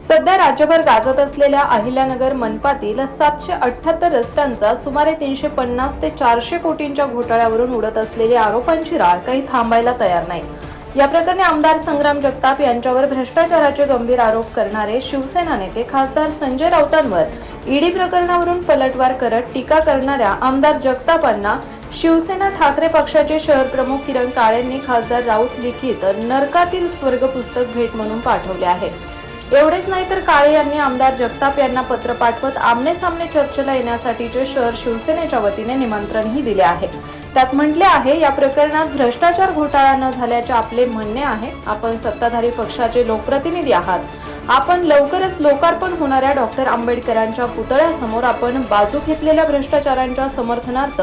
सध्या राज्यभर गाजत असलेल्या अहिल्यानगर मनपातील सातशे अठ्ठ्याहत्तर रस्त्यांचा सुमारे तीनशे पन्नास ते चारशे कोटींच्या घोटाळ्यावरून उडत असलेल्या आरोपांची राळ काही थांबायला तयार नाही. या प्रकरणी आमदार संग्राम जगताप यांच्यावर भ्रष्टाचाराचे गंभीर आरोप करणारे शिवसेना नेते खासदार संजय राऊतांवर ईडी प्रकरणावरून पलटवार करत टीका करणाऱ्या आमदार जगतापांना शिवसेना ठाकरे पक्षाचे शहर प्रमुख किरण काळेंनी खासदार राऊत लिखित नरकातील स्वर्ग पुस्तक भेट म्हणून पाठवले आहे. एवढेच नाही तर काळे यांनी आमदार जगताप यांना पत्र पाठवत आमने सामने चर्चेला येण्यासाठीचे शहर शिवसेनेच्या वतीने निमंत्रणही दिले आहे. त्यात म्हटले आहे या प्रकरणात भ्रष्टाचार घोटाळा न झाल्याचे आपले म्हणणे आहे. आपण सत्ताधारी पक्षाचे लोकप्रतिनिधी आहात. आपण लवकरच लोकार्पण होणाऱ्या डॉक्टर आंबेडकरांच्या पुतळ्यासमोर आपण बाजू घेतलेल्या भ्रष्टाचारांच्या समर्थनार्थ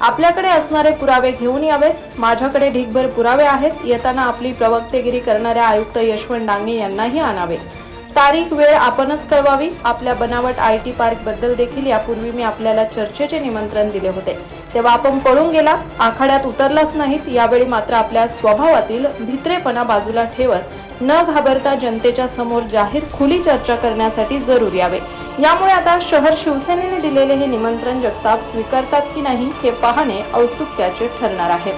आपल्याकडे असणारे पुरावे घेऊन यावेत. माझ्याकडे ढीगभर पुरावे आहेत. येताना आपली प्रवक्तेगिरी करणाऱ्या आयुक्त यशवंत डांगे यांनाही आणावे. तारीख वेळ आपणच कळवावी. आपल्या बनावट आय टी पार्कबद्दल देखील यापूर्वी मी आपल्याला चर्चेचे निमंत्रण दिले होते. तेव्हा आपण पळून गेला आखाड्यात उतरलाच नाहीत. यावेळी मात्र आपल्या स्वभावातील भित्रेपणा बाजूला ठेवत न घाबरता जनतेच्या समोर जाहीर खुली चर्चा करण्यासाठी जरूर यावे. यामुळे आता शहर शिवसेनेने दिलेले हे निमंत्रण जगताप स्वीकारतात की नाही हे पाहणे औत्सुक्याचे ठरणार आहे.